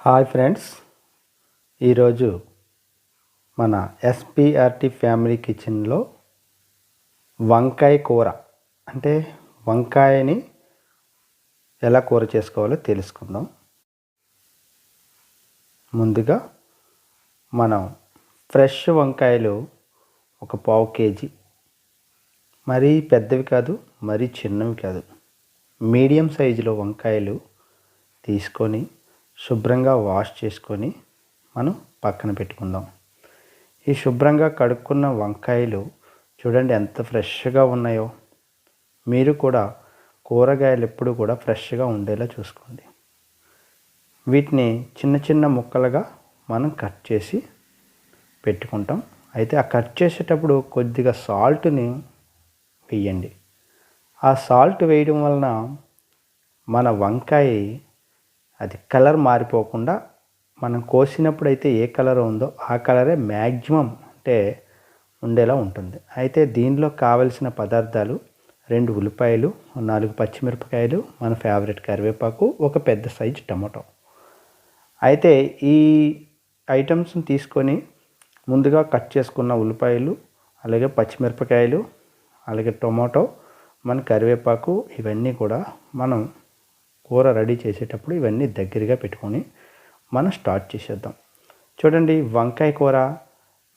Hi friends. ఈరోజు మన SPRT family కిచెన్లో వంకాయ కూర. అంటే వంకాయని ఎలా కూర చేసుకోవాలో తెలుసుకుందాం. ముందుగా మనం ఫ్రెష్ వంకాయలు ఒక పావు కేజీ. మరీ పెద్దవి కాదు మరీ చిన్నవి కాదు. మీడియం సైజులో వంకాయలు తీసుకొని శుభ్రంగా వాష్ చేసుకొని మనం పక్కన పెట్టుకుందాం. ఈ శుభ్రంగా కడుక్కున్న వంకాయలు చూడండి ఎంత ఫ్రెష్గా ఉన్నాయో. మీరు కూడా కూరగాయలు ఎప్పుడు కూడా ఫ్రెష్గా ఉండేలా చూసుకోండి. వీటిని చిన్న చిన్న ముక్కలుగా మనం కట్ చేసి పెట్టుకుంటాం. అయితే ఆ కట్ చేసేటప్పుడు కొద్దిగా సాల్ట్ని వేయండి. ఆ సాల్ట్ వేయడం వలన మన వంకాయ అది కలర్ మారిపోకుండా మనం కోసినప్పుడు అయితే ఏ కలర్ ఉందో ఆ కలరే మ్యాక్సిమం అంటే ఉండేలా ఉంటుంది. అయితే దీనిలో కావలసిన పదార్థాలు రెండు ఉల్లిపాయలు నాలుగు పచ్చిమిరపకాయలు మన ఫేవరెట్ కరివేపాకు ఒక పెద్ద సైజు టమాటో. అయితే ఈ ఐటమ్స్ని తీసుకొని ముందుగా కట్ చేసుకున్న ఉల్లిపాయలు అలాగే పచ్చిమిరపకాయలు అలాగే టొమాటో మన కరివేపాకు ఇవన్నీ కూడా మనం కూర రెడీ చేసేటప్పుడు ఇవన్నీ దగ్గరగా పెట్టుకొని మనం స్టార్ట్ చేసేద్దాం. చూడండి వంకాయ కూర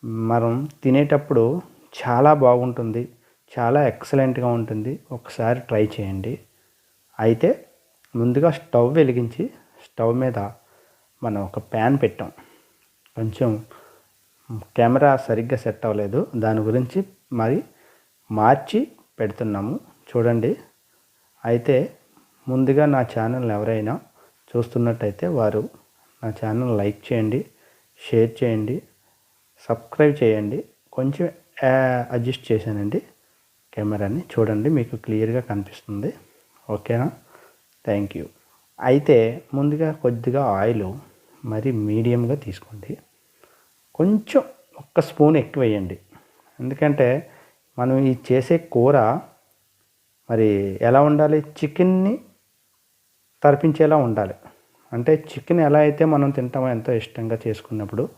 మనం తినేటప్పుడు చాలా బాగుంటుంది చాలా ఎక్సలెంట్గా ఉంటుంది. ఒకసారి ట్రై చేయండి. అయితే ముందుగా స్టవ్ వెలిగించి స్టవ్ మీద మనం ఒక ప్యాన్ పెట్టాం. కొంచెం కెమెరా సరిగ్గా సెట్ అవ్వలేదు. దాని గురించి మరి మార్చి పెడుతున్నాము. చూడండి. అయితే ముందుగా నా ఛానల్ ఎవరైనా చూస్తున్నట్టయితే వారు నా ఛానల్ లైక్ చేయండి షేర్ చేయండి సబ్స్క్రైబ్ చేయండి. కొంచెం అడ్జస్ట్ చేశానండి. కెమెరాని చూడండి మీకు క్లియర్గా కనిపిస్తుంది. ఓకేనా? Thank you. అయితే ముందుగా కొద్దిగా ఆయిల్ మరి మీడియంగా తీసుకోండి. కొంచెం ఒక్క స్పూన్ ఎక్కువ వేయండి ఎందుకంటే మనం ఈ చేసే కూర మరి ఎలా ఉండాలి? చికెన్ని తరిపించేలా ఉండాలి. అంటే చికెన్ ఎలా అయితే మనం తింటామో ఎంతో ఇష్టంగా చేసుకున్నప్పుడు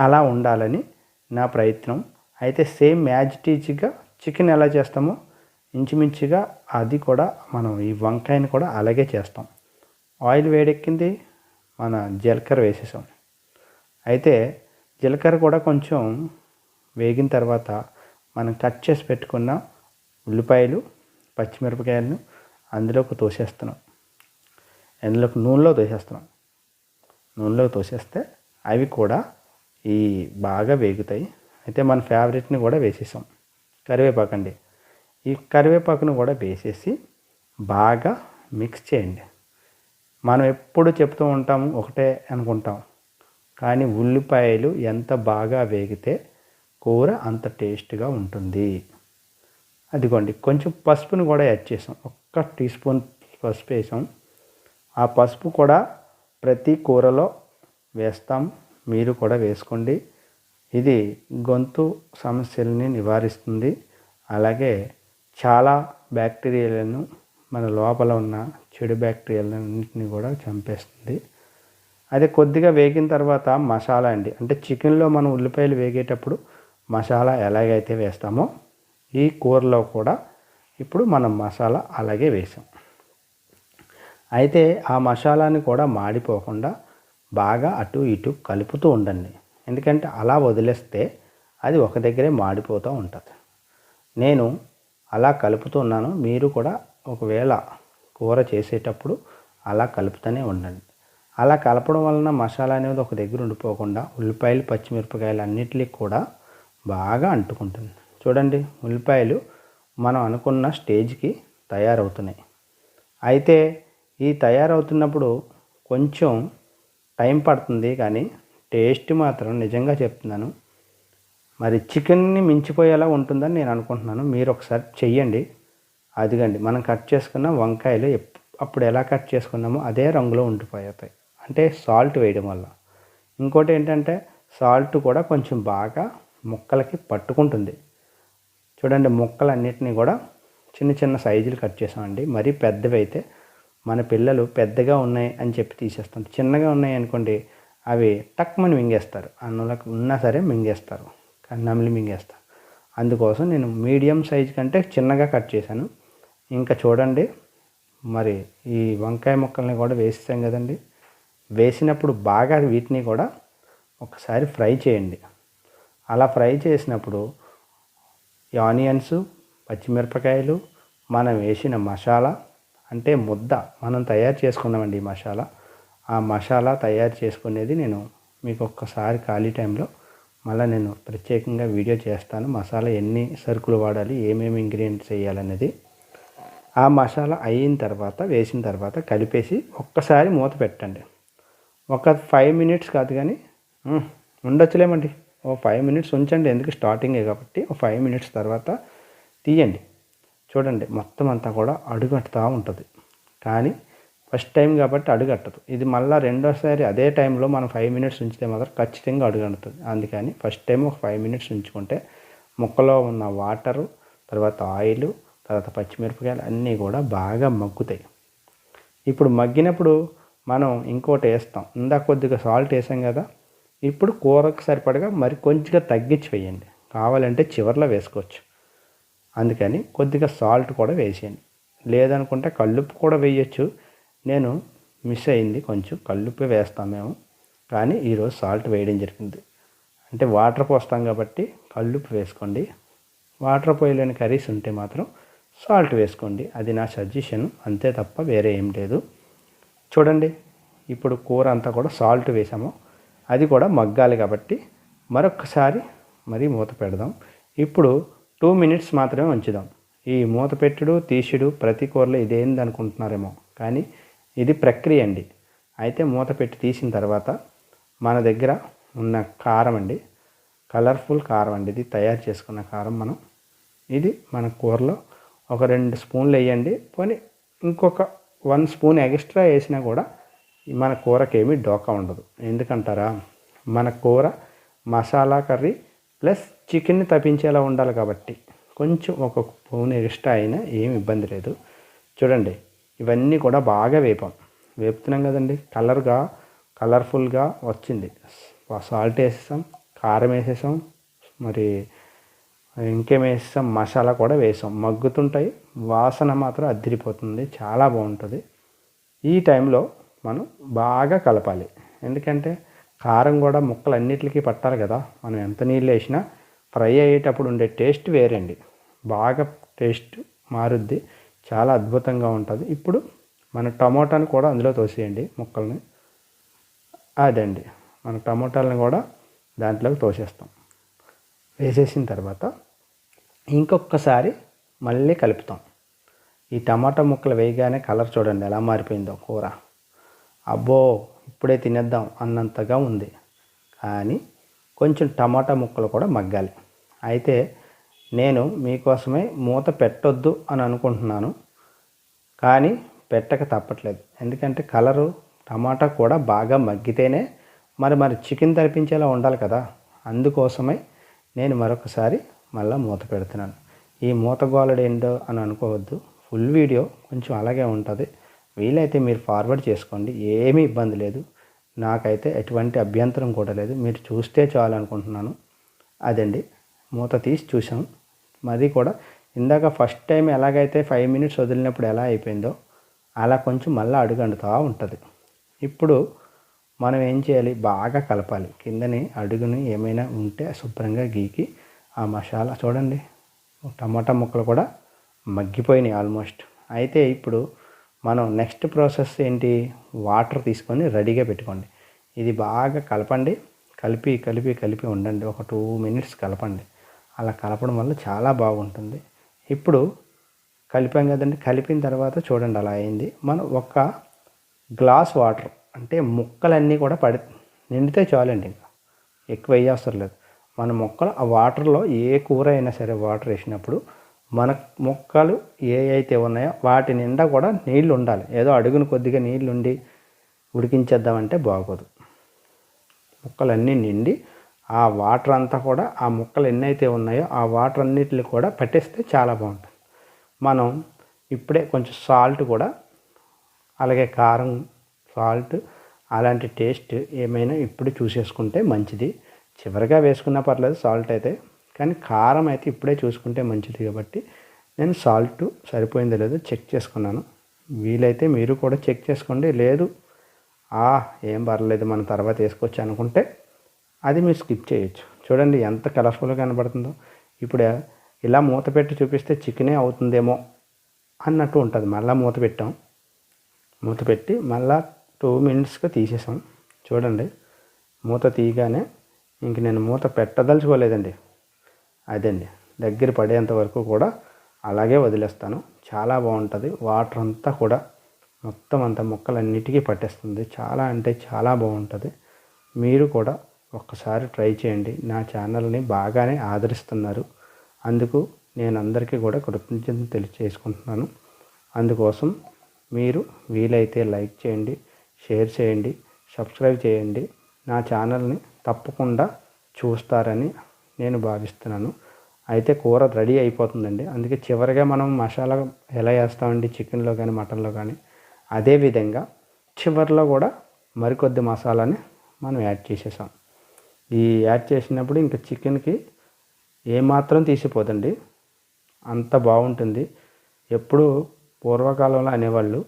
అలా ఉండాలని నా ప్రయత్నం. అయితే సేమ్ మ్యాజిటీజ్గా చికెన్ ఎలా చేస్తామో ఇంచుమించుగా అది కూడా మనం ఈ వంకాయని కూడా అలాగే చేస్తాం. ఆయిల్ వేడెక్కింది మన జీలకర్ర వేసేసాం. అయితే జీలకర్ర కూడా కొంచెం వేగిన తర్వాత మనం కట్ చేసి పెట్టుకున్న ఉల్లిపాయలు పచ్చిమిరపకాయలను అందులోకి తోసేస్తున్నాం. అందులోకి నూనెలో తోసేస్తున్నాం. నూనెలో తోసేస్తే అవి కూడా ఈ బాగా వేగుతాయి. అయితే మన ఫేవరెట్ని కూడా వేసేసాం. కరివేపాకు అండి. ఈ కరివేపాకును కూడా వేసేసి బాగా మిక్స్ చేయండి. మనం ఎప్పుడు చెప్తూ ఉంటాము ఒకటే అనుకుంటాం. కానీ ఉల్లిపాయలు ఎంత బాగా వేగితే కూర అంత టేస్ట్గా ఉంటుంది. అదిగోండి కొంచెం పసుపుని కూడా యాడ్ చేసాం. ఒక్క టీ స్పూన్ పసుపు వేసాం. ఆ పసుపు కూడా ప్రతి కూరలో వేస్తాం. మీరు కూడా వేసుకోండి. ఇది గొంతు సమస్యల్ని నివారిస్తుంది. అలాగే చాలా బ్యాక్టీరియాలను మన లోపల ఉన్న చెడు బ్యాక్టీరియాలన్నింటినీ కూడా చంపేస్తుంది. అదే కొద్దిగా వేగిన తర్వాత మసాలా అండి. అంటే చికెన్లో మనం ఉల్లిపాయలు వేగేటప్పుడు మసాలా ఎలాగైతే వేస్తామో ఈ కూరలో కూడా ఇప్పుడు మనం మసాలా అలాగే వేసాం. అయితే ఆ మసాలాని కూడా మాడిపోకుండా బాగా అటు ఇటు కలుపుతూ ఉండండి. ఎందుకంటే అలా వదిలేస్తే అది ఒక దగ్గరే మాడిపోతూ ఉంటుంది. నేను అలా కలుపుతున్నాను. మీరు కూడా ఒకవేళ కూర చేసేటప్పుడు అలా కలుపుతూనే ఉండండి. అలా కలపడం వలన మసాలా అనేది ఒక దగ్గర ఉండిపోకుండా ఉల్లిపాయలు పచ్చిమిరపకాయలు అన్నిటికీ కూడా బాగా అంటుకుంటుంది. చూడండి ఉల్లిపాయలు మనం అనుకున్న స్టేజ్కి తయారవుతున్నాయి. అయితే ఈ తయారవుతున్నప్పుడు కొంచెం టైం పడుతుంది కానీ టేస్ట్ మాత్రం నిజంగా చెప్తున్నాను. మరి చికెన్ని మించిపోయేలా ఉంటుందని నేను అనుకుంటున్నాను. మీరు ఒకసారి చెయ్యండి. అదిగండి మనం కట్ చేసుకున్న వంకాయలు అప్పుడు ఎలా కట్ చేసుకున్నామో అదే రంగులో ఉండిపోతాయి అంటే సాల్ట్ వేయడం వల్ల. ఇంకోటి ఏంటంటే సాల్ట్ కూడా కొంచెం బాగా ముక్కలకి పట్టుకుంటుంది. చూడండి ముక్కలన్నిటినీ కూడా చిన్న చిన్న సైజులు కట్ చేసామండి. మరీ పెద్దవి అయితే మన పిల్లలు పెద్దగా ఉన్నాయి అని చెప్పి తీసేస్తాం. చిన్నగా ఉన్నాయి అనుకోండి అవి టక్మని మింగేస్తారు. అన్నంలోకి ఉన్నా సరే మింగేస్తారు. నమిలి మింగేస్తారు. అందుకోసం నేను మీడియం సైజ్ కంటే చిన్నగా కట్ చేశాను. ఇంకా చూడండి మరి ఈ వంకాయ ముక్కల్ని కూడా వేస్తాం కదండి. వేసినప్పుడు బాగా వీటిని కూడా ఒకసారి ఫ్రై చేయండి. అలా ఫ్రై చేసినప్పుడు ఆనియన్స్ పచ్చిమిరపకాయలు మనం వేసిన మసాలా అంటే ముద్ద. మనం తయారు చేసుకున్నామండి ఈ మసాలా. ఆ మసాలా తయారు చేసుకునేది నేను మీకు ఒక్కసారి ఖాళీ టైంలో మళ్ళీ నేను ప్రత్యేకంగా వీడియో చేస్తాను. మసాలా ఎన్ని సరుకులు వాడాలి ఏమేమి ఇంగ్రీడియంట్స్ వేయాలనేది. ఆ మసాలా అయిన తర్వాత వేసిన తర్వాత కలిపేసి ఒక్కసారి మూత పెట్టండి. ఒక ఫైవ్ మినిట్స్ కాదు కానీ ఉండొచ్చులేమండి. ఓ ఫైవ్ మినిట్స్ ఉంచండి. ఎందుకు? స్టార్టింగే కాబట్టి. ఒక ఫైవ్ మినిట్స్ తర్వాత తీయండి. చూడండి మొత్తం అంతా కూడా అడుగట్టుతూ ఉంటుంది. కానీ ఫస్ట్ టైం కాబట్టి అడుగట్టదు. ఇది మళ్ళీ రెండోసారి అదే టైంలో మనం ఫైవ్ మినిట్స్ ఉంచితే మాత్రం ఖచ్చితంగా అడుగడుతుంది అందుకని ఫస్ట్ టైం ఒక ఫైవ్ మినిట్స్ ఉంచుకుంటే ముక్కలో ఉన్న వాటరు తర్వాత ఆయిల్ తర్వాత పచ్చిమిరపకాయలు అన్నీ కూడా బాగా మగ్గుతాయి. ఇప్పుడు మగ్గినప్పుడు మనం ఇంకోటి వేస్తాం. ఇందాక కొద్దిగా సాల్ట్ వేసాం కదా ఇప్పుడు కూరకు సరిపడగా మరి కొంచెంగా తగ్గించి వేయండి. కావాలంటే చివర్లో వేసుకోవచ్చు. అందుకని కొద్దిగా సాల్ట్ కూడా వేసేయండి. లేదనుకుంటే కల్లుప్పు కూడా వేయచ్చు. నేను మిస్ అయింది కొంచెం. కల్లుప్పు వేస్తాం మేము. కానీ ఈరోజు సాల్ట్ వేయడం జరిగింది. అంటే వాటర్ పోస్తాం కాబట్టి కల్లుప్పు వేసుకోండి. వాటర్ పోయలేని కర్రీస్ ఉంటే మాత్రం సాల్ట్ వేసుకోండి. అది నా సజెషన్. అంతే తప్ప వేరే ఏం లేదు. చూడండి. ఇప్పుడు కూర అంతా కూడా సాల్ట్ వేసాము. అది కూడా మగ్గాలి కాబట్టి మరొకసారి మరి మూత పెడదాం. ఇప్పుడు టూ మినిట్స్ మాత్రమే ఉంచుదాం. ఈ మూత పెట్టుడు తీసుడు ప్రతి కూరలో ఇదేంది అనుకుంటున్నారేమో. కానీ ఇది ప్రక్రియ అండి. అయితే మూత పెట్టి తీసిన తర్వాత మన దగ్గర ఉన్న కారం అండి. కలర్ఫుల్ కారం అండి. ఇది తయారు చేసుకున్న కారం మనం. ఇది మన కూరలో ఒక రెండు స్పూన్లు వేయండి. పోనీ ఇంకొక వన్ స్పూన్ ఎక్స్ట్రా వేసినా కూడా మన కూరకేమీ డోకా ఉండదు. ఎందుకంటారా? మన కూర మసాలా కర్రీ ప్లస్ చికెన్ని తప్పించేలా ఉండాలి కాబట్టి కొంచెం ఒక స్పూన్ ఎక్స్ట్రా అయినా ఏమి ఇబ్బంది లేదు. చూడండి ఇవన్నీ కూడా బాగా వేపాం. వేపుతున్నాం కదండి కలర్గా కలర్ఫుల్గా వచ్చింది. సాల్ట్ వేసేసాం కారం వేసేసాం మరి ఇంకేం వేసాం మసాలా కూడా వేసాం. మగ్గుతుంటాయి వాసన మాత్రం అద్దరిపోతుంది చాలా బాగుంటుంది. ఈ టైంలో మనం బాగా కలపాలి. ఎందుకంటే కారం కూడా ముక్కలు అన్నిటికీ పట్టాలి కదా. మనం ఎంత నీళ్ళు వేసినా ఫ్రై అయ్యేటప్పుడు ఉండే టేస్ట్ వేరండి. బాగా టేస్ట్ మారుద్ది. చాలా అద్భుతంగా ఉంటుంది. ఇప్పుడు మన టమోటాని కూడా అందులో తోసేయండి ముక్కల్ని. అదండి. మన టమోటాలను కూడా దాంట్లోకి తోసేస్తాం. వేసేసిన తర్వాత ఇంకొకసారి మళ్ళీ కలుపుతాం. ఈ టమాటా ముక్కలు వేయగానే కలర్ చూడండి ఎలా మారిపోయిందో కూర. అబ్బో! ఇప్పుడే తినేద్దాం అన్నంతగా ఉంది. కానీ కొంచెం టమాటా ముక్కలు కూడా మగ్గాలి. అయితే నేను మీకోసమే మూత పెట్టొద్దు అని అనుకుంటున్నాను. కానీ పెట్టక తప్పట్లేదు. ఎందుకంటే కలరు టమాటా కూడా బాగా మగ్గితేనే మరి మరి చికెన్ తరిపించేలా ఉండాలి కదా. అందుకోసమే నేను మరొకసారి మళ్ళీ మూత పెడుతున్నాను. ఈ మూత గోలడు ఏంటో అని అనుకోవద్దు. ఫుల్ వీడియో కొంచెం అలాగే ఉంటుంది. వీలైతే మీరు ఫార్వర్డ్ చేసుకోండి. ఏమీ ఇబ్బంది లేదు. నాకైతే ఎటువంటి అభ్యంతరం కూడా లేదు. మీరు చూస్తే చాలనుకుంటున్నాను. అదండి. మూత తీసి చూసాం మరి కూడా ఇందాక ఫస్ట్ టైం ఎలాగైతే ఫైవ్ మినిట్స్ వదిలినప్పుడు ఎలా అయిపోయిందో అలా కొంచెం మళ్ళీ అడుగండుతూ ఉంటుంది. ఇప్పుడు మనం ఏం చేయాలి? బాగా కలపాలి. కిందని అడుగుని ఏమైనా ఉంటే శుభ్రంగా గీకి ఆ మసాలా చూడండి. టమాటా ముక్కలు కూడా మగ్గిపోయినాయి ఆల్మోస్ట్. అయితే ఇప్పుడు మనం నెక్స్ట్ ప్రాసెస్ ఏంటి? వాటర్ తీసుకొని రెడీగా పెట్టుకోండి. ఇది బాగా కలపండి. కలిపి కలిపి కలిపి ఉండండి. ఒక టూ మినిట్స్ కలపండి. అలా కలపడం వల్ల చాలా బాగుంటుంది. ఇప్పుడు కలిపాం కదండి. కలిపిన తర్వాత చూడండి అలా అయింది. మనం ఒక గ్లాస్ వాటర్ అంటే ముక్కలన్నీ కూడా పడి నిండితే చాలండి ఇంకా. ఎక్కువ వేయవసరం లేదు. మన మొక్కలు ఆ వాటర్లో ఏ కూర అయినా సరే వాటర్ వేసినప్పుడు మన మొక్కలు ఏ అయితే ఉన్నాయో వాటి నిండా కూడా నీళ్ళు ఉండాలి ఏదో అడుగును కొద్దిగా నీళ్ళు ఉండి ఉడికించేద్దామంటే బాగోదు. ముక్కలన్నీ నిండి ఆ వాటర్ అంతా కూడా ఆ ముక్కలు ఎన్నైతే ఉన్నాయో ఆ వాటర్ అన్నిటిని కూడా పట్టేస్తే చాలా బాగుంటుంది. మనం ఇప్పుడే కొంచెం సాల్ట్ కూడా అలాగే కారం సాల్ట్ అలాంటి టేస్ట్ ఏమైనా ఇప్పుడు చూసేసుకుంటే మంచిది. చివరిగా వేసుకున్నా పర్లేదు సాల్ట్ అయితే. కానీ కారం అయితే ఇప్పుడే చూసుకుంటే మంచిది కాబట్టి నేను సాల్ట్ సరిపోయిందో లేదో చెక్ చేసుకున్నాను. వీలైతే మీరు కూడా చెక్ చేసుకోండి. లేదు ఆ ఏం పర్లేదు మనం తర్వాత వేసుకోవచ్చు అనుకుంటే అది మీరు స్కిప్ చేయొచ్చు. చూడండి ఎంత కలర్ఫుల్గా కనబడుతుందో. ఇప్పుడు ఇలా మూత పెట్టి చూపిస్తే చికెనే అవుతుందేమో అన్నట్టు ఉంటుంది. మళ్ళీ మూత పెట్టాం. మూత పెట్టి మళ్ళా టూ మినిట్స్గా తీసేసాం. చూడండి మూత తీయగానే ఇంక నేను మూత పెట్టదలుచుకోలేదండి. అదండి. దగ్గర పడేంత వరకు కూడా అలాగే వదిలేస్తాను. చాలా బాగుంటుంది. వాటర్ అంతా కూడా మొత్తం అంత మొక్కలన్నిటికీ పట్టేస్తుంది. చాలా అంటే చాలా బాగుంటుంది. మీరు కూడా ఒక్కసారి ట్రై చేయండి. నా ఛానల్ని బాగానే ఆదరిస్తున్నారు. అందుకు నేను అందరికీ కూడా కృతజ్ఞతలు తెలియచేసుకుంటున్నాను. అందుకోసం మీరు వీలైతే లైక్ చేయండి షేర్ చేయండి సబ్స్క్రైబ్ చేయండి. నా ఛానల్ని తప్పకుండా చూస్తారని నేను భావిస్తున్నాను. అయితే కూర రెడీ అయిపోతుందండి. అందుకే చివరిగా మనం మసాలా ఎలా వేస్తామండి? చికెన్లో కానీ మటన్లో కానీ అదేవిధంగా చివరిలో కూడా మరికొద్ది మసాలాని మనం యాడ్ చేసేసాం. ఈ యాడ్ చేసినప్పుడు ఇంకా చికెన్కి ఏమాత్రం తీసిపోదండి. అంత బాగుంటుంది. ఎప్పుడు పూర్వకాలంలో అనేవాళ్ళు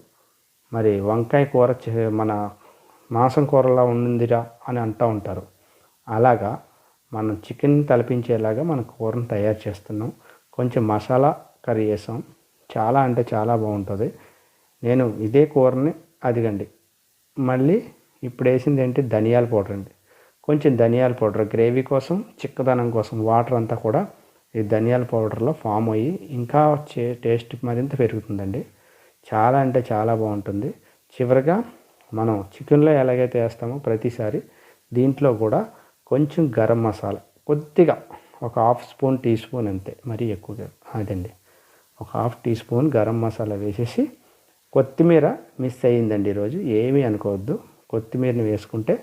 మరి వంకాయ కూర మన మాంసం కూరలా ఉందిరా అని అంటూ ఉంటారు. అలాగా మనం చికెన్ తలపించేలాగా మన కూరను తయారు చేస్తున్నాం. కొంచెం మసాలా కర్రీ వేసాం చాలా అంటే చాలా బాగుంటుంది. నేను ఇదే కూరని అదిగండి. మళ్ళీ ఇప్పుడు వేసింది ఏంటి? ధనియాల పౌడర్ అండి. కొంచెం ధనియాల పౌడర్ గ్రేవీ కోసం చిక్కదనం కోసం వాటర్ అంతా కూడా ఈ ధనియాల పౌడర్లో ఫామ్ అయ్యి ఇంకా టేస్ట్ మరింత పెరుగుతుందండి. చాలా అంటే చాలా బాగుంటుంది. చివరిగా మనం చికెన్లో ఎలాగైతే వేస్తామో ప్రతిసారి దీంట్లో కూడా కొంచెం గరం మసాలా కొద్దిగా ఒక హాఫ్ స్పూన్ టీ స్పూన్ అంతే మరీ ఎక్కువగా అదండి ఒక half teaspoon garam masala వేసేసి కొత్తిమీర మిస్ అయ్యిందండి ఈరోజు ఏమీ అనుకోవద్దు. కొత్తిమీరని వేసుకుంటే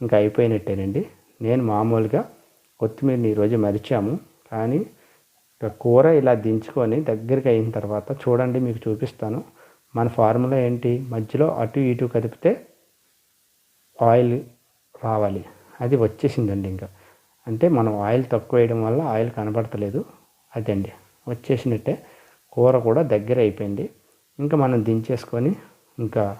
ఇంకా అయిపోయినట్టేనండి. నేను మామూలుగా కొత్తిమీరని ఈరోజు మరిచాము కానీ కూర ఇలా దించుకొని దగ్గరికి అయిన తర్వాత చూడండి మీకు చూపిస్తాను. మన ఫార్ములా ఏంటి? మధ్యలో అటు ఇటు కదిపితే ఆయిల్ రావాలి. అది వచ్చేసిందండి ఇంకా. అంటే మనం ఆయిల్ తక్కువ వేయడం వల్ల ఆయిల్ కనబడతలేదు. అదండి. వచ్చేసినట్టే కూర కూడా దగ్గర అయిపోయింది. ఇంకా మనం దించేసుకొని ఇంకా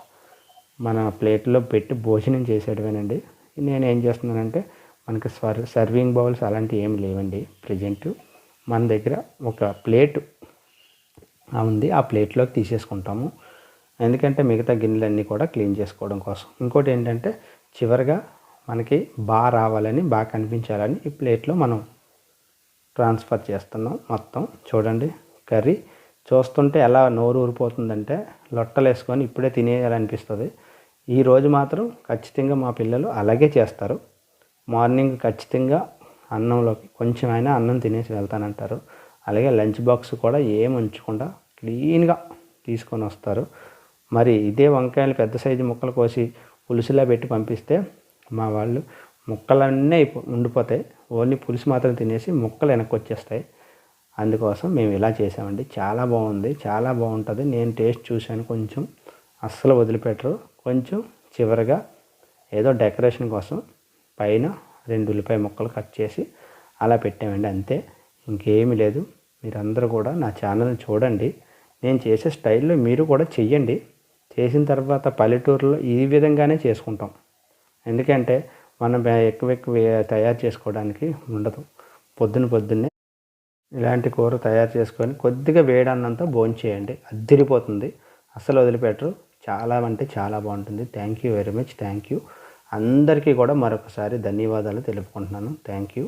మన ప్లేట్లో పెట్టి భోజనం చేసేటమేనండి నేను ఏం చేస్తున్నానంటే మనకి సర్ సర్వింగ్ బౌల్స్ అలాంటివి ఏమి లేవండి ప్రజెంట్. మన దగ్గర ఒక ప్లేట్ ఉంది. ఆ ప్లేట్లోకి తీసేసుకుంటాము. ఎందుకంటే మిగతా గిన్నెలన్నీ కూడా క్లీన్ చేసుకోవడం కోసం. ఇంకోటి ఏంటంటే చివరిగా మనకి బాగా రావాలని బాగా కనిపించాలని ఈ ప్లేట్లో మనం ట్రాన్స్ఫర్ చేస్తున్నాం మొత్తం. చూడండి కర్రీ. చూస్తుంటే ఎలా నోరు ఊరిపోతుందంటే లొట్టలు వేసుకొని ఇప్పుడే తినేయాలనిపిస్తుంది. ఈరోజు మాత్రం ఖచ్చితంగా మా పిల్లలు అలాగే చేస్తారు. మార్నింగ్ ఖచ్చితంగా అన్నంలోకి కొంచెమైనా అన్నం తినేసి వెళ్తానంటారు. అలాగే లంచ్ బాక్స్ కూడా ఏం ఉంచకుండా క్లీన్గా తీసుకొని వస్తారు. మరి ఇదే వంకాయలు పెద్ద సైజు ముక్కలు కోసి పులుసులా పెట్టి పంపిస్తే మా వాళ్ళు ముక్కలన్నీ అయిపో ఉండిపోతాయి. ఓన్లీ పులుసు మాత్రం తినేసి ముక్కలు వెనక్కి వచ్చేస్తాయి అందుకోసం మేము ఇలా చేసామండి. చాలా బాగుంది. చాలా బాగుంటుంది. నేను టేస్ట్ చూశాను. కొంచెం అస్సలు వదిలిపెట్టరు. కొంచెం చివరిగా ఏదో డెకరేషన్ కోసం పైన రెండు ఉల్లిపాయ ముక్కలు కట్ చేసి అలా పెట్టామండి. అంతే. ఇంకేమీ లేదు. మీరందరూ కూడా నా ఛానల్ని చూడండి. నేను చేసే స్టైల్లో మీరు కూడా చెయ్యండి. చేసిన తర్వాత పల్లెటూరులో ఈ విధంగానే చేసుకుంటాం. ఎందుకంటే మనం ఎక్కువ ఎక్కువ తయారు చేసుకోవడానికి ఉండదు. పొద్దున పొద్దున్నే ఇలాంటి కూర తయారు చేసుకొని కొద్దిగా వేడన్నంత భోంచేయండి అద్దిరిపోతుంది అస్సలు వదిలిపెట్టరు. చాలా అంటే చాలా బాగుంటుంది. Thank you very much. Thank you అందరికీ కూడా మరొకసారి ధన్యవాదాలు తెలుపుకుంటున్నాను. Thank you